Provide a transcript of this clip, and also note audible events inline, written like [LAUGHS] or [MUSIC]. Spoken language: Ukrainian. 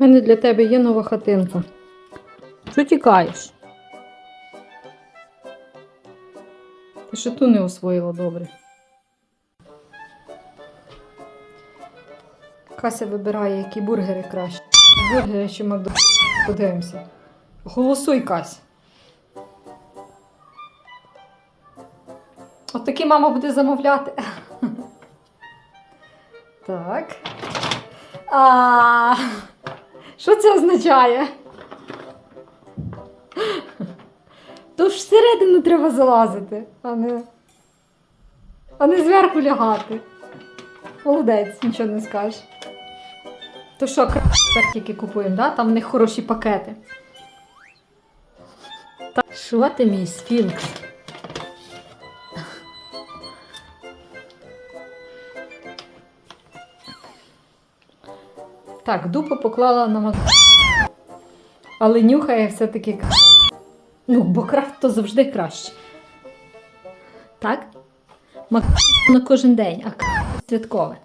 У мене для тебе є нова хатинка. Що тікаєш? Ти ще ту не освоїла добре. Кася вибирає, які бургери краще. Бургери чи Макдональдс. Подивимося. Голосуй, Кася. От такі мама буде замовляти. [LAUGHS] Так. А, що це означає? То ж всередину треба залазити, а не, а не зверху лягати. Молодець, нічого не скажеш. То що, тепер тільки купуємо, да? там в них хороші пакети. Так, що ти мій сфінкс? Так, дупу поклала на мак. Але нюхає все-таки. Ну, бо крафт то завжди краще. Так? Мак на кожен день, а святкове.